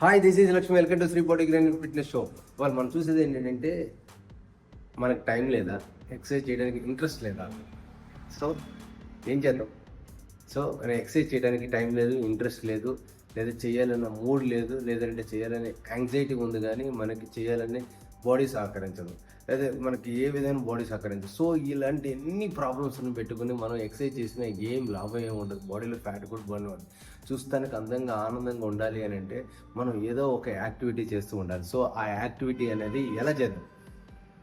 Hi this is Lakshmi welcome to Shri body grain fitness show వాళ్ళు మనం చూసేది ఏంటంటే మనకు టైం లేదా? ఎక్సర్సైజ్ చేయడానికి ఇంట్రెస్ట్ లేదా? సో ఏం చేద్దాం? సో మనం ఎక్సర్సైజ్ చేయడానికి టైం లేదు ఇంట్రెస్ట్ లేదు లేదా చేయాలన్న మూడ్ లేదు లేదంటే చేయాలనే యాంగ్జైటీ ఉంది కానీ మనకి చేయాలనే బాడీ సహకరించదు లేదా మనకి ఏ విధమైన బాడీ సహకరించదు. సో ఇలాంటి ఎన్ని ప్రాబ్లమ్స్ని పెట్టుకుని మనం ఎక్సర్సైజ్ చేసిన ఏం లాభం ఏమి ఉండదు. బాడీలో ఫ్యాట్ కూడా బర్న్ అవ్వదు. చూస్తానికి అందంగా ఆనందంగా ఉండాలి అని అంటే మనం ఏదో ఒక యాక్టివిటీ చేస్తూ ఉండాలి. సో ఆ యాక్టివిటీ అనేది ఎలా చేద్దాం?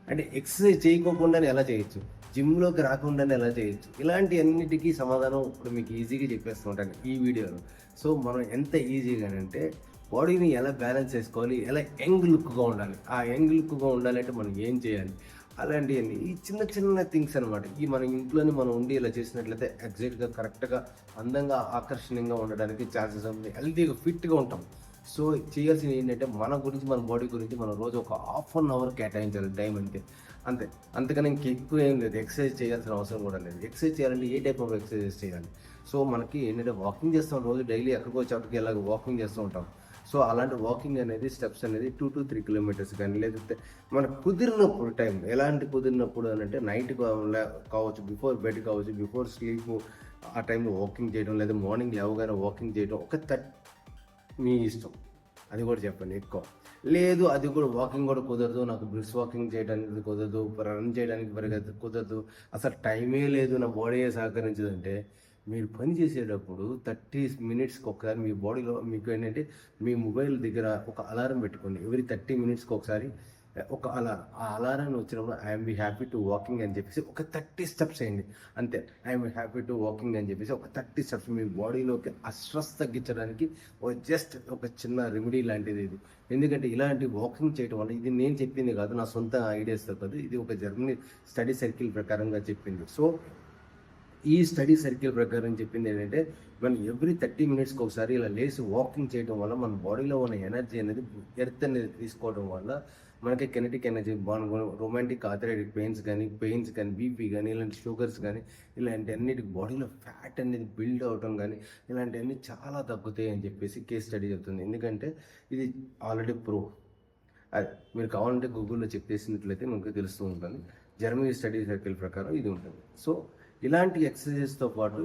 అంటే ఎక్సర్సైజ్ చేయకోకుండానే ఎలా చేయొచ్చు? జిమ్లోకి రాకుండానే ఎలా చేయొచ్చు? ఇలాంటి అన్నిటికీ సమాధానం ఇప్పుడు మీకు ఈజీగా చెప్పేస్తూ ఉంటాను ఈ వీడియోలో సో మనం ఎంత ఈజీగా అంటే బాడీని ఎలా బ్యాలెన్స్ చేసుకోవాలి ఎలా యంగ్ లుక్గా ఉండాలి ఆ యంగ్ లుక్గా ఉండాలంటే మనం ఏం చేయాలి అలాంటివన్నీ ఈ చిన్న చిన్న థింగ్స్ అనమాట ఈ మన ఇంట్లోనే మనం ఉండి ఇలా చేసినట్లయితే ఎగ్జాక్ట్గా కరెక్ట్గా అందంగా ఆకర్షణీయంగా ఉండడానికి ఛాన్సెస్ ఉంది హెల్తీగా ఫిట్గా ఉంటాం. సో చేయాల్సింది ఏంటంటే మన గురించి మన బాడీ గురించి మనం రోజు ఒక హాఫ్ అన్ అవర్ కేటాయించాలి టైం అంతే అంతే. అంతకని ఇంక ఎక్కువ ఏం లేదు. ఎక్సర్సైజ్ చేయాల్సిన అవసరం కూడా లేదు. ఎక్సర్సైజ్ చేయాలంటే ఏ టైప్ ఆఫ్ ఎక్సర్సైజ్ చేయాలి? సో మనకి ఏంటంటే వాకింగ్ చేస్తాం రోజు డైలీ ఎక్కడికో చోటుకి ఇలాగ వాకింగ్ చేస్తూ ఉంటాం. సో అలాంటి వాకింగ్ అనేది స్టెప్స్ అనేది టూ టు త్రీ కిలోమీటర్స్ కానీ లేకపోతే మనకు కుదిరినప్పుడు టైం ఎలాంటి కుదిరినప్పుడు అని అంటే నైట్ కావచ్చు బిఫోర్ బెడ్ కావచ్చు బిఫోర్ స్లీప్ ఆ టైంలో వాకింగ్ చేయడం లేదా మార్నింగ్ లేవగానే వాకింగ్ చేయడం ఒక థర్ట్ మీ ఇష్టం. అది కూడా చెప్పండి ఎక్కువ. లేదు అది కూడా వాకింగ్ కూడా కుదరదు నాకు బ్రిస్ వాకింగ్ చేయడానికి కుదరదు రన్ చేయడానికి పరిగెత్తు కుదరదు. అసలు టైమే లేదు నా బాడీ సహకరించదంటే మీరు పని చేసేటప్పుడు థర్టీ మినిట్స్కి ఒకసారి మీ బాడీలో మీకు ఏంటంటే మీ మొబైల్ దగ్గర ఒక అలారం పెట్టుకోండి. ఎవరి థర్టీ మినిట్స్కి ఒకసారి ఒక అలారం. ఆ అలారం వచ్చినప్పుడు I'm be happy to walking అని చెప్పేసి ఒక థర్టీ స్టెప్స్ అయింది అంతే. ఐఎమ్ హ్యాపీ టు వాకింగ్ అని చెప్పేసి ఒక థర్టీ స్టెప్స్ మీ బాడీలోకి ఆ తగ్గించడానికి ఒక జస్ట్ ఒక చిన్న రెమెడీ లాంటిది ఇది. ఎందుకంటే ఇలాంటి వాకింగ్ చేయడం వల్ల ఇది నేను చెప్పింది కాదు నా సొంత ఐడియాస్ కాదు ఇది ఒక జర్మనీ స్టడీ సర్కిల్ ప్రకారంగా చెప్పింది. సో ఈ స్టడీ సర్కిల్ ప్రకారం చెప్పింది ఏంటంటే మనం ఎవ్రీ థర్టీ మినిట్స్కి ఒకసారి ఇలా లేచి వాకింగ్ చేయడం వల్ల మన బాడీలో ఉన్న ఎనర్జీ అనేది ఎర్త్ అనేది తీసుకోవడం వల్ల మనకి కెనటిక్ ఎనర్జీ బాగా రొమాంటిక్ ఆథరైటిక్ పెయిన్స్ కానీ పెయిన్స్ కానీ బీపీ కానీ ఇలాంటి షుగర్స్ కానీ ఇలాంటి అన్నిటి బాడీలో ఫ్యాట్ అనేది బిల్డ్ అవటం కానీ ఇలాంటివన్నీ చాలా తగ్గుతాయి అని చెప్పేసి కేస్ స్టడీ చెప్తుంది. ఎందుకంటే ఇది ఆల్రెడీ ప్రూఫ్. అది మీరు కావాలంటే గూగుల్లో చెక్ చేసినట్లయితే మీకు తెలుస్తూ ఉంటుంది. జర్మనీ స్టడీ సర్కిల్ ప్రకారం ఇది ఉంటుంది. సో ఇలాంటి ఎక్సర్సైజెస్తో పాటు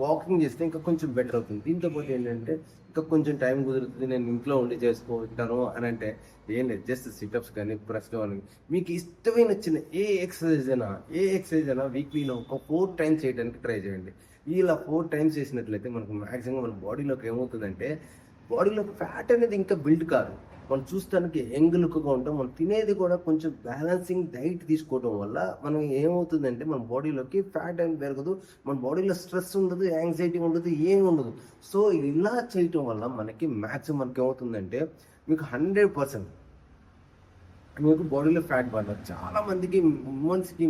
వాకింగ్ చేస్తే ఇంకా కొంచెం బెటర్ అవుతుంది. దీంతో పాటు ఏంటంటే ఇంకా కొంచెం టైం కుదురుతుంది నేను ఇంట్లో ఉండి చేసుకుంటాను అని అంటే ఏం లేదు జస్ట్ సిటప్స్ కానీ ప్రెస్ కానీ. మీకు ఇష్టమైన చిన్న ఏ ఎక్సర్సైజ్ అయినా ఏ ఎక్సర్సైజ్ అయినా వీక్లీలో ఒక ఫోర్ టైమ్స్ చేయడానికి ట్రై చేయండి. ఇలా ఫోర్ టైమ్స్ చేసినట్లయితే మనకు మ్యాక్సిమం మన బాడీలోకి ఏమవుతుందంటే బాడీలో ఫ్యాట్ అనేది ఇంకా బిల్డ్ కాదు. మనం చూస్తానికి యంగ్ లుక్గా ఉంటాం. మనం తినేది కూడా కొంచెం బ్యాలెన్సింగ్ డైట్ తీసుకోవడం వల్ల మనం ఏమవుతుందంటే మన బాడీలోకి ఫ్యాట్ అనేది పెరగదు. మన బాడీలో స్ట్రెస్ ఉండదు యాంగ్జైటీ ఉండదు ఏమి ఉండదు. సో ఇలా చేయటం వల్ల మనకి మ్యాక్సిమం మనకి ఏమవుతుందంటే మీకు హండ్రెడ్ పర్సెంట్ మీకు బాడీలో ఫ్యాట్ పడదు. చాలా మందికి ఉమెన్స్కి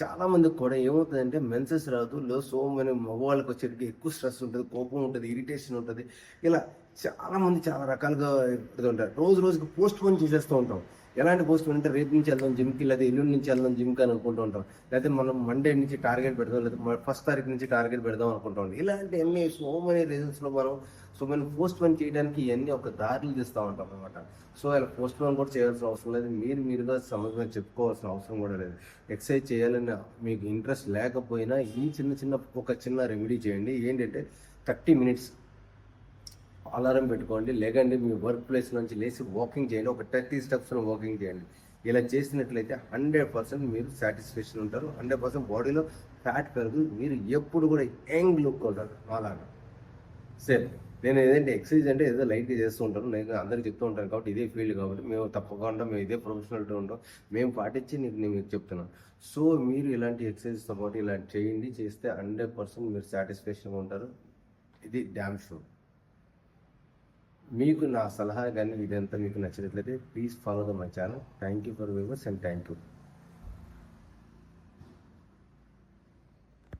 చాలా మందికి కూడా ఏమవుతుందంటే మెన్సెస్ రాదు. లో సో మన మగవాళ్ళకి వచ్చేటికి ఎక్కువ స్ట్రెస్ ఉంటుంది కోపం ఉంటుంది ఇరిటేషన్ ఉంటుంది. ఇలా చాలా మంది చాలా రకాలుగా ఉంటారు. రోజు రోజుకి పోస్ట్ పోన్ చేసేస్తూ ఉంటాం. ఎలాంటి పోస్ట్ పోన్ అంటే రేపు నుంచి వెళ్దాం జిమ్కి లేదా ఎల్లుండి నుంచి వెళ్దాం జిమ్కి అని అనుకుంటూ ఉంటాం. లేకపోతే మనం మండే నుంచి టార్గెట్ పెడదాం లేదా ఫస్ట్ తారీఖు నుంచి టార్గెట్ పెడదాం అనుకుంటూ ఉంటాం. ఇలాంటి అన్ని సో మెనీ రీజన్స్లో మనం సో మనం పోస్ట్ పోన్ చేయడానికి ఇవన్నీ ఒక దారులు తీస్తూ ఉంటాం అనమాట సో ఇలా పోస్ట్ పోన్ కూడా చేయాల్సిన అవసరం లేదు. మీరు మీరుగా సమస్య చెప్పుకోవాల్సిన అవసరం కూడా లేదు. ఎక్సర్సైజ్ చేయాలని మీకు ఇంట్రెస్ట్ లేకపోయినా ఈ చిన్న చిన్న ఒక చిన్న రెమెడీ చేయండి. ఏంటంటే థర్టీ మినిట్స్ అలారం పెట్టుకోండి. లేకండి మీ వర్క్ ప్లేస్ నుంచి లేచి వాకింగ్ చేయండి. ఒక థర్టీ స్టెప్స్ వాకింగ్ చేయండి. ఇలా చేసినట్లయితే హండ్రెడ్ పర్సెంట్ మీరు సాటిస్ఫాక్షన్ ఉంటారు. హండ్రెడ్ పర్సెంట్ బాడీలో ఫ్యాట్ పెరగదు మీరు ఎప్పుడు కూడా యంగ్ లుక్ ఉంటారు. అలాగా. సరే నేను ఏదంటే ఎక్సర్సైజ్ అంటే ఏదో లైట్గా చేస్తూ ఉంటాను. నేను అందరికి చెప్తూ ఉంటాను కాబట్టి ఇదే ఫీల్డ్ కాబట్టి మేము తప్పకుండా మేము ఇదే ప్రొఫెషనల్తో ఉంటాం. మేము పాటించి నీకు నేను మీకు చెప్తున్నాను. సో మీరు ఇలాంటి ఎక్సర్సైజ్తో పాటు ఇలాంటి చేయండి. చేస్తే హండ్రెడ్ పర్సెంట్ మీరు సాటిస్ఫాక్షన్గా ఉంటారు. ఇది డ్యామ్ షూర్ మీకు నా సలహా కానీ ఇదంతా మీకు నచ్చినట్లయితే please follow the my channel thank you for viewers and thank you